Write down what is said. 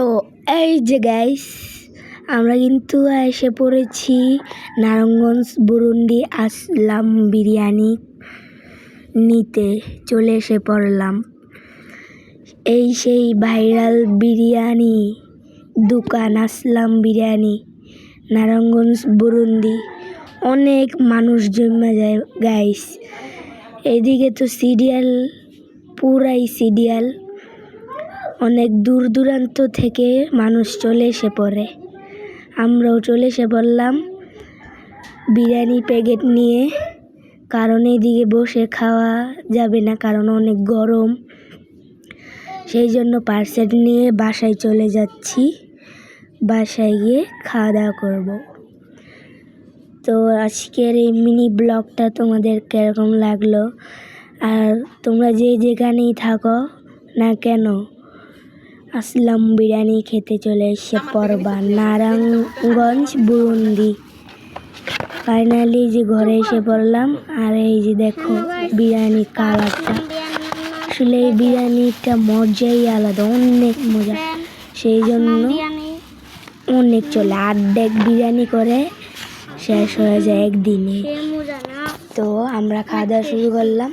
তো এই যে গাইস আমরা কিন্তু এসে পড়েছি নারায়ণগঞ্জ, বুরুন্ডি আসলাম বিরিয়ানি নিতে, চলে এসে পড়লাম। এই সেই ভাইরাল বিরিয়ানি দোকান, আসলাম বিরিয়ানি, নারায়ণগঞ্জ, বুরুন্ডি। অনেক মানুষ জমে যায় গাইস এদিকে তো সিরিয়াল পুরাই সিরিয়াল অনেক দূর দূরান্ত থেকে মানুষ চলে এসে পড়ে। আমরাও চলে এসে পড়লাম বিরিয়ানি প্যাকেট নিয়ে। কারণ এইদিকে বসে খাওয়া যাবে না, কারণ অনেক গরম। সেই জন্য পার্সেল নিয়ে বাসায় চলে যাচ্ছি। বাসায় গিয়ে খাওয়া দাওয়া করব। তো আজকের এই মিনি ব্লগটা তোমাদের কীরকম লাগল? আর তোমরা যে যেখানেই থাকো না কেন আসলাম বিরিয়ানি খেতে চলে এসে পড়বা নারায়ণগঞ্জ বুরুন্দি ফাইনালি যে ঘরে এসে পড়লাম, আর এই যে দেখো বিরিয়ানি কালারটা। আসলে এই বিরিয়ানিটা মজাই আলাদা, অনেক মজা। সেই জন্য অনেক চলে, আর্ধেক বিরিয়ানি করে শেষ হয়ে যায় একদিনে। তো আমরা খাওয়া দাওয়া শুরু করলাম।